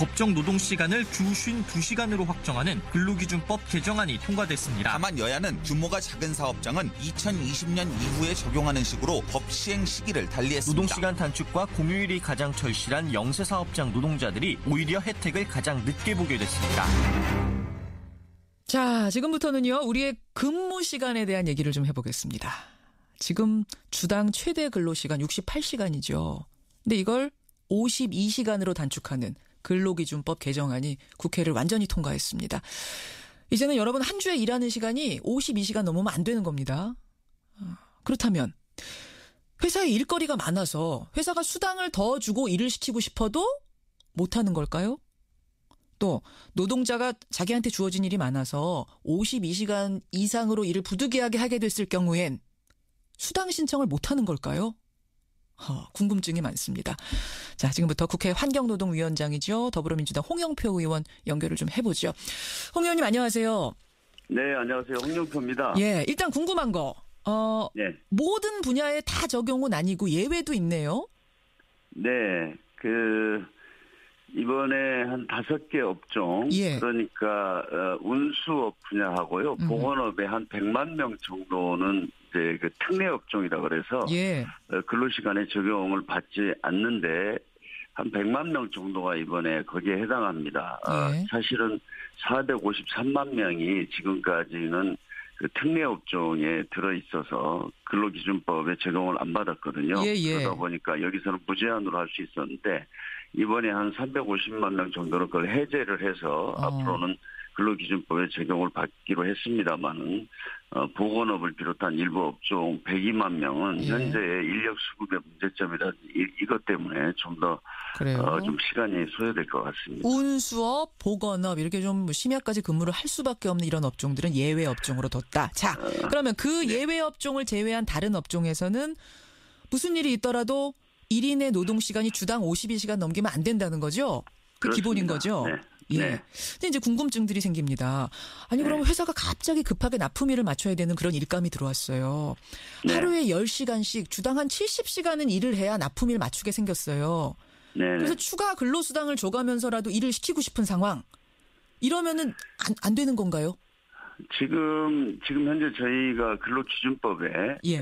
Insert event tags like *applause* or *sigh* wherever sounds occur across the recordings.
법정 노동 시간을 주 52시간으로 확정하는 근로기준법 개정안이 통과됐습니다. 다만 여야는 규모가 작은 사업장은 2020년 이후에 적용하는 식으로 법 시행 시기를 달리했습니다. 노동시간 단축과 공휴일이 가장 절실한 영세 사업장 노동자들이 오히려 혜택을 가장 늦게 보게 됐습니다. 자, 지금부터는요, 우리의 근무 시간에 대한 얘기를 좀 해보겠습니다. 지금 주당 최대 근로시간 68시간이죠. 근데 이걸 52시간으로 단축하는 근로기준법 개정안이 국회를 완전히 통과했습니다. 이제는 여러분 한 주에 일하는 시간이 52시간 넘으면 안 되는 겁니다. 어, 그렇다면 회사에 일거리가 많아서 회사가 수당을 더 주고 일을 시키고 싶어도 못하는 걸까요? 또 노동자가 자기한테 주어진 일이 많아서 52시간 이상으로 일을 부득이하게 하게 됐을 경우엔 수당 신청을 못하는 걸까요? 어, 궁금증이 많습니다. 자, 지금부터 국회 환경노동위원장이죠. 더불어민주당 홍영표 의원 연결을 좀 해보죠. 홍 의원님 안녕하세요. 네, 안녕하세요. 홍영표입니다. 예, 일단 궁금한 거. 어, 네. 모든 분야에 다 적용은 아니고 예외도 있네요. 네, 그, 이번에 한 다섯 개 업종. 예. 그러니까, 어, 운수업 분야하고요. 음. 보건업에 한 100만 명 정도는 이제 그 특례 업종이라 그래서. 예. 어, 근로 시간에 적용을 받지 않는데, 한 100만 명 정도가 이번에 거기에 해당합니다. 어, 예. 사실은 453만 명이 지금까지는 그 특례 업종에 들어 있어서 근로기준법에 적용을 안 받았거든요. 예, 예. 그러다 보니까 여기서는 무제한으로 할 수 있었는데 이번에 한 350만 명 정도는 그걸 해제를 해서 어. 앞으로는 근로기준법에 적용을 받기로 했습니다만은 어, 보건업을 비롯한 일부 업종 102만 명은 예. 현재의 인력 수급의 문제점이라 이, 이것 때문에 좀더 그래요. 어, 좀 시간이 소요될 것 같습니다. 운수업, 보건업 이렇게 좀 심야까지 근무를 할 수밖에 없는 이런 업종들은 예외 업종으로 뒀다. 자, 그러면 그 예외 업종을 제외한 다른 업종에서는 무슨 일이 있더라도 1인의 노동 시간이 주당 52시간 넘기면 안 된다는 거죠? 그 그렇습니다. 기본인 거죠? 네. 예. 네. 근데 이제 궁금증들이 생깁니다. 아니 그럼 회사가 갑자기 급하게 납품일을 맞춰야 되는 그런 일감이 들어왔어요. 네. 하루에 10시간씩 주당 한 70시간은 일을 해야 납품일 맞추게 생겼어요. 네. 그래서 추가 근로수당을 줘가면서라도 일을 시키고 싶은 상황. 이러면은 안, 안 되는 건가요? 지금 지금 현재 저희가 근로기준법에 예. 에,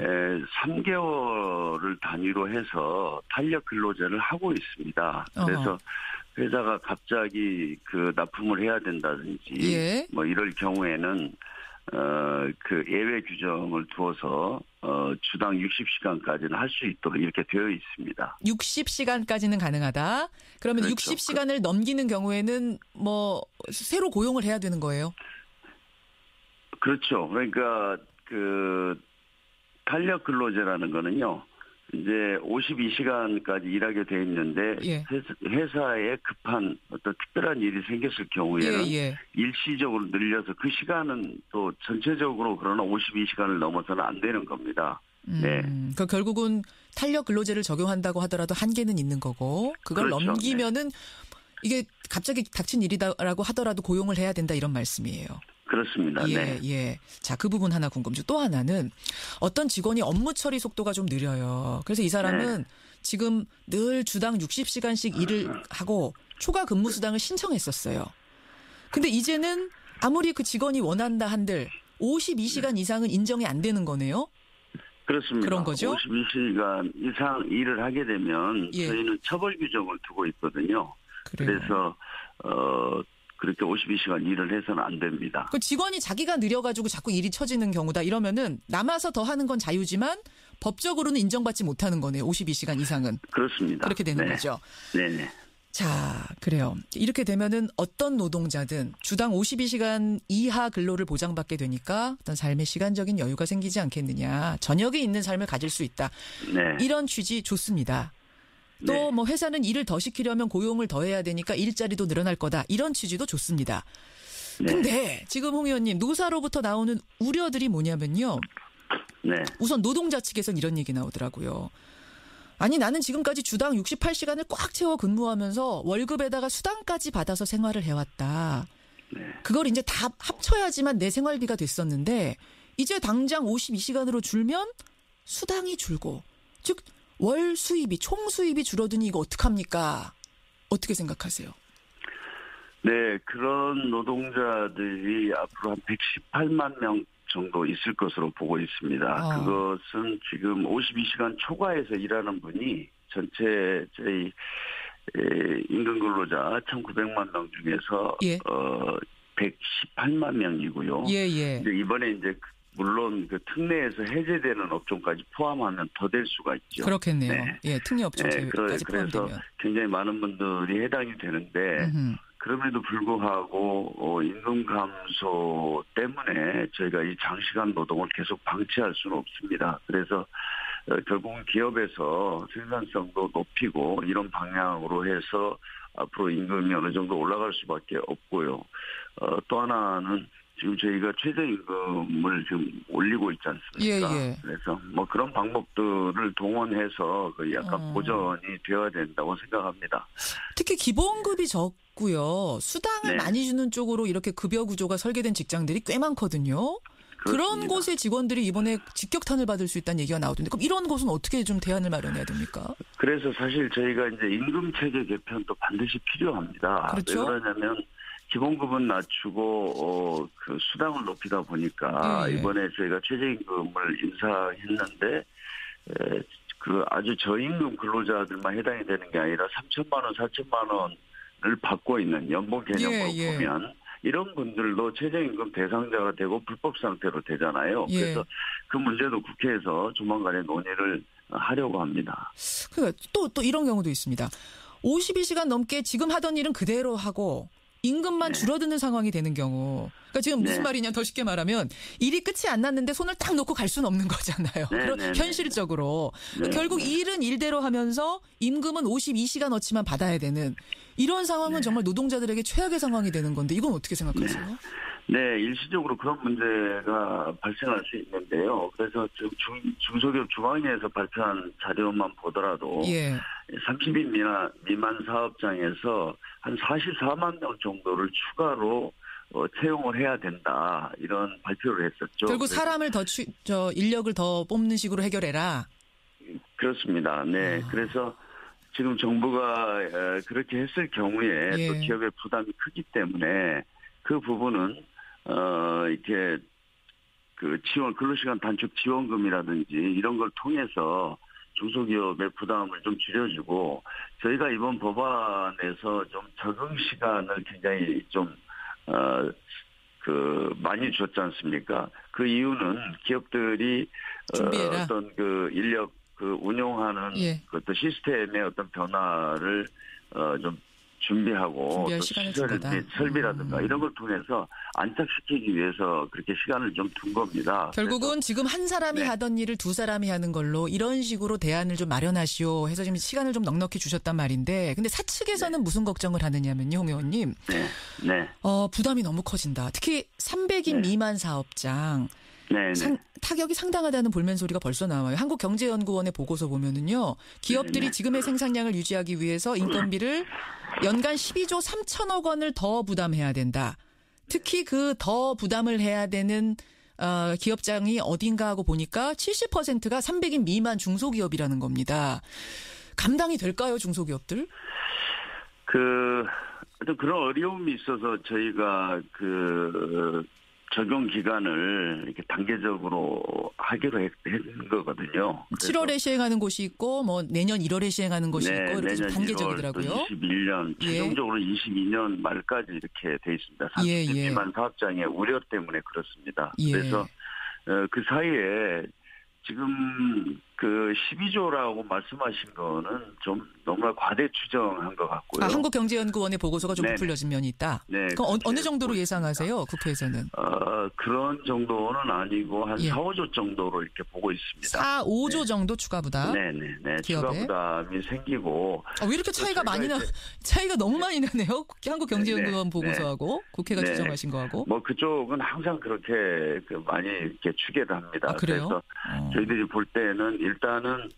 3개월을 단위로 해서 탄력 근로제를 하고 있습니다. 그래서 어허. 회사가 갑자기 그 납품을 해야 된다든지 예. 뭐 이럴 경우에는 어그 예외 규정을 두어서 어 주당 60시간까지는 할 수 있도록 이렇게 되어 있습니다. 60시간까지는 가능하다. 그러면 그렇죠. 60시간을 넘기는 경우에는 뭐 새로 고용을 해야 되는 거예요. 그렇죠. 그러니까 그 탄력 근로제라는 거는요. 이제 52시간까지 일하게 돼 있는데 예. 회사, 회사에 급한 어떤 특별한 일이 생겼을 경우에는 예, 예. 일시적으로 늘려서 그 시간은 또 전체적으로 그러나 52시간을 넘어서는 안 되는 겁니다. 네. 음, 그 결국은 탄력 근로제를 적용한다고 하더라도 한계는 있는 거고 그걸 그렇죠. 넘기면은 이게 갑자기 닥친 일이다라고 하더라도 고용을 해야 된다 이런 말씀이에요. 그렇습니다. 예, 네. 예. 자, 그 부분 하나 궁금증. 또 하나는 어떤 직원이 업무 처리 속도가 좀 느려요. 그래서 이 사람은 지금 늘 주당 60시간씩 일을 하고 초과 근무 수당을 신청했었어요. 근데 이제는 아무리 그 직원이 원한다 한들 52시간 이상은 인정이 안 되는 거네요. 그렇습니다. 그런 거죠? 52시간 이상 일을 하게 되면 예. 저희는 처벌 규정을 두고 있거든요. 그래요. 그래서 어 그렇게 52시간 일을 해서는 안 됩니다. 그 직원이 자기가 느려가지고 자꾸 일이 처지는 경우다 이러면은 남아서 더 하는 건 자유지만 법적으로는 인정받지 못하는 거네요. 52시간 이상은. 그렇습니다. 그렇게 되는 네. 거죠. 네네. 자, 그래요. 이렇게 되면은 어떤 노동자든 주당 52시간 이하 근로를 보장받게 되니까 어떤 삶의 시간적인 여유가 생기지 않겠느냐. 저녁에 있는 삶을 가질 수 있다. 네. 이런 취지 좋습니다. 또 네. 뭐 회사는 일을 더 시키려면 고용을 더 해야 되니까 일자리도 늘어날 거다. 이런 취지도 좋습니다. 네. 근데 지금 홍 의원님 노사로부터 나오는 우려들이 뭐냐면요. 네. 우선 노동자 측에선 이런 얘기 나오더라고요. 아니 나는 지금까지 주당 68시간을 꽉 채워 근무하면서 월급에다가 수당까지 받아서 생활을 해왔다. 네. 그걸 이제 다 합쳐야지만 내 생활비가 됐었는데 이제 당장 52시간으로 줄면 수당이 줄고 즉 월 수입이 총 수입이 줄어드니 이거 어떡합니까? 어떻게 생각하세요? 네, 그런 노동자들이 앞으로 한 118만 명 정도 있을 것으로 보고 있습니다. 아. 그것은 지금 52시간 초과해서 일하는 분이 전체 저희 에, 임금 근로자 1,900만 명 중에서 예. 어 118만 명이고요. 예, 예. 이제 이번에 이제 그- 물론 그 특례에서 해제되는 업종까지 포함하면 더 될 수가 있죠. 그렇겠네요. 네. 예, 특례 업종 네, 그래- 제외까지 그래서 포함되면. 굉장히 많은 분들이 해당이 되는데 음흠. 그럼에도 불구하고 어, 임금 감소 때문에 저희가 이 장시간 노동을 계속 방치할 수는 없습니다. 그래서 어, 결국은 기업에서 생산성도 높이고 이런 방향으로 해서 앞으로 임금이 어느 정도 올라갈 수밖에 없고요. 어, 또 하나는 지금 저희가 최저임금을 지금 올리고 있지 않습니까? 예, 예. 그래서 뭐 그런 방법들을 동원해서 그 약간 어. 보전이 되어야 된다고 생각합니다. 특히 기본급이 적고요. 수당을 네. 많이 주는 쪽으로 이렇게 급여 구조가 설계된 직장들이 꽤 많거든요. 그런 그렇습니다. 곳의 직원들이 이번에 직격탄을 받을 수 있다는 얘기가 나오던데 그럼 이런 곳은 어떻게 좀 대안을 마련해야 됩니까? 그래서 사실 저희가 이제 임금 체계 개편도 반드시 필요합니다. 그렇죠. 왜 그러냐면 기본급은 낮추고 어, 그 수당을 높이다 보니까 예, 예. 이번에 저희가 최저임금을 인사했는데 에, 그 아주 저임금 근로자들만 해당이 되는 게 아니라 3천만 원, 4천만 원을 받고 있는 연봉 개념으로 예, 예. 보면 이런 분들도 최저임금 대상자가 되고 불법 상태로 되잖아요. 예. 그래서 그 문제도 국회에서 조만간에 논의를 하려고 합니다. 그러니까 또, 또 이런 경우도 있습니다. 52시간 넘게 지금 하던 일은 그대로 하고 임금만 줄어드는 상황이 되는 경우. 그러니까 지금 무슨 네. 말이냐 더 쉽게 말하면 일이 끝이 안 났는데 손을 딱 놓고 갈 수는 없는 거잖아요. 네, 그런 네, 네. 현실적으로. 네, 결국 네. 일은 일대로 하면서 임금은 52시간 어치만 받아야 되는 이런 상황은 정말 노동자들에게 최악의 상황이 되는 건데 이건 어떻게 생각하세요? 네, 일시적으로 그런 문제가 발생할 수 있는데요. 그래서 지금 중, 중소기업 중앙회에서 발표한 자료만 보더라도 예. 30인 미만, 미만 사업장에서 한 44만 명 정도를 추가로 어, 채용을 해야 된다 이런 발표를 했었죠. 결국 사람을 더 추, 저 인력을 더 뽑는 식으로 해결해라. 그렇습니다. 네, 아. 그래서 지금 정부가 에, 그렇게 했을 경우에 예. 또 기업의 부담이 크기 때문에 그 부분은 어 이렇게 그 지원 근로시간 단축 지원금이라든지 이런 걸 통해서 중소기업의 부담을 좀 줄여주고 저희가 이번 법안에서 좀 적응 시간을 굉장히 좀그 많이 줬지 않습니까? 그 이유는 기업들이 어, 준비해라. 어떤 그 인력 그 운용하는 예. 그 시스템의 어떤 변화를 어 좀 준비하고 또 시간을 시설, 준 거다. 네, 설비라든가 음. 이런 걸 통해서 안착시키기 위해서 그렇게 시간을 좀 둔 겁니다. 결국은 지금 한 사람이 네. 하던 일을 두 사람이 하는 걸로 이런 식으로 대안을 좀 마련하시오 해서 지금 시간을 좀 넉넉히 주셨단 말인데 근데 사측에서는 무슨 걱정을 하느냐면요, 홍 의원님. 네, 네, 어, 부담이 너무 커진다. 특히 300인 네. 미만 사업장 네, 네. 상- 타격이 상당하다는 볼멘 소리가 벌써 나와요. 한국경제연구원의 보고서 보면은요. 기업들이 네. 지금의 생산량을 유지하기 위해서 인건비를 연간 12조 3천억 원을 더 부담해야 된다. 특히 그 더 부담을 해야 되는 어, 기업장이 어딘가 하고 보니까 70%가 300인 미만 중소기업이라는 겁니다. 감당이 될까요, 중소기업들? 그 어떤 그런 어려움이 있어서 저희가 그 적용 기간을 이렇게 단계적으로 하기로 했, 했는 거거든요. 그래서 7월에 시행하는 곳이 있고 뭐 내년 1월에 시행하는 곳이 네, 있고 이렇게 단계적이더라고요. 1월, 또 21년, 예. 최종적으로 22년 말까지 이렇게 돼 있습니다. 예, 30만 예. 사업장의 우려 때문에 그렇습니다. 예. 그래서 어, 그 사이에 지금 그 12조라고 말씀하신 거는 좀 너무나 과대 추정한 것 같고요. 아, 한국경제연구원의 보고서가 좀. 부풀려진 면이 있다. 네, 그럼 어, 어느 정도로 예상하세요? 국회에서는 어, 그런 정도는 아니고 한 예. 4, 5조 정도로 이렇게 보고 있습니다. 4, 5조 정도 추가 부담. 네 네 네. 기업에? 추가 부담이 생기고 어, 왜 이렇게 차이가 저희가 많이 나? *laughs* 차이가 너무 많이 나네요. 한국경제연구원 네, 보고서하고 국회가 네. 추정하신 거하고. 뭐 그쪽은 항상 그렇게 그 많이 이렇게 추계를 합니다. 아, 그래요? 그래서 어. 저희들이 볼 때는 일단은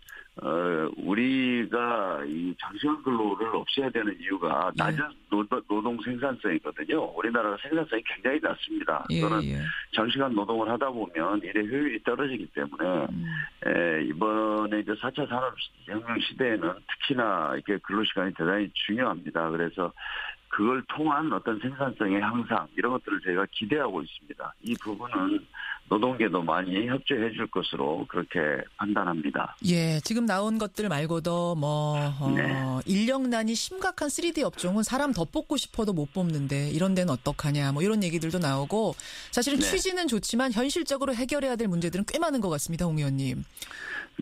어 우리가 이 장시간 근로를 없애야 되는 이유가 예. 낮은 노동, 노동 생산성이거든요. 우리나라가 생산성이 굉장히 낮습니다. 예, 그거는 예. 장시간 노동을 하다 보면 일의 효율이 떨어지기 때문에 음. 에, 이번에 이제 4차 산업혁명 시대에는 특히나 이렇게 근로시간이 대단히 중요합니다. 그래서 그걸 통한 어떤 생산성의 향상 이런 것들을 저희가 기대하고 있습니다. 이 부분은 노동계도 많이 협조해 줄 것으로 그렇게 판단합니다. 예, 지금 나온 것들 말고도 뭐 어, 네. 인력난이 심각한 3D 업종은 사람 더 뽑고 싶어도 못 뽑는데 이런 데는 어떡하냐 뭐 이런 얘기들도 나오고 사실은 네. 취지는 좋지만 현실적으로 해결해야 될 문제들은 꽤 많은 것 같습니다, 홍 의원님.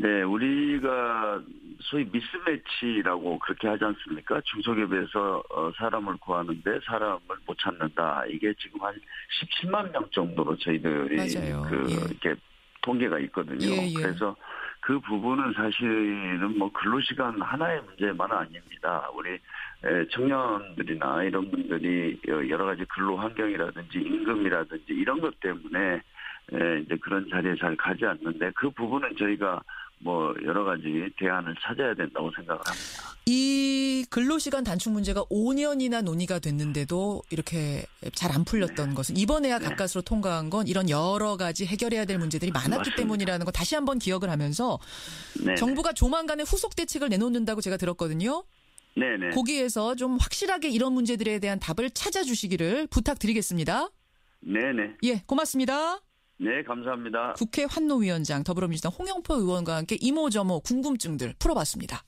네, 우리가 소위 미스매치라고 그렇게 하지 않습니까? 중소기업에서 어, 사람을 구하는데 사람을 못 찾는다. 이게 지금 한 17만 명 정도로 저희들이 맞아요. 그 예. 이렇게 통계가 있거든요. 예, 예. 그래서 그 부분은 사실은 뭐 근로시간 하나의 문제만 아닙니다. 우리 에, 청년들이나 이런 분들이 여러 가지 근로 환경이라든지 임금이라든지 이런 것 때문에 에, 이제 그런 자리에 잘 가지 않는데 그 부분은 저희가 뭐 여러 가지 대안을 찾아야 된다고 생각을 합니다. 이 근로시간 단축 문제가 5년이나 논의가 됐는데도 이렇게 잘 안 풀렸던 것은 이번에야 가까스로 통과한 건 이런 여러 가지 해결해야 될 문제들이 많았기 맞습니다. 때문이라는 거 다시 한번 기억을 하면서 네. 정부가 조만간에 후속 대책을 내놓는다고 제가 들었거든요. 네네. 거기에서 좀 확실하게 이런 문제들에 대한 답을 찾아주시기를 부탁드리겠습니다. 네네. 예, 고맙습니다. 네, 감사합니다. 국회 환노위원장 더불어민주당 홍영표 의원과 함께 이모저모 궁금증들 풀어봤습니다.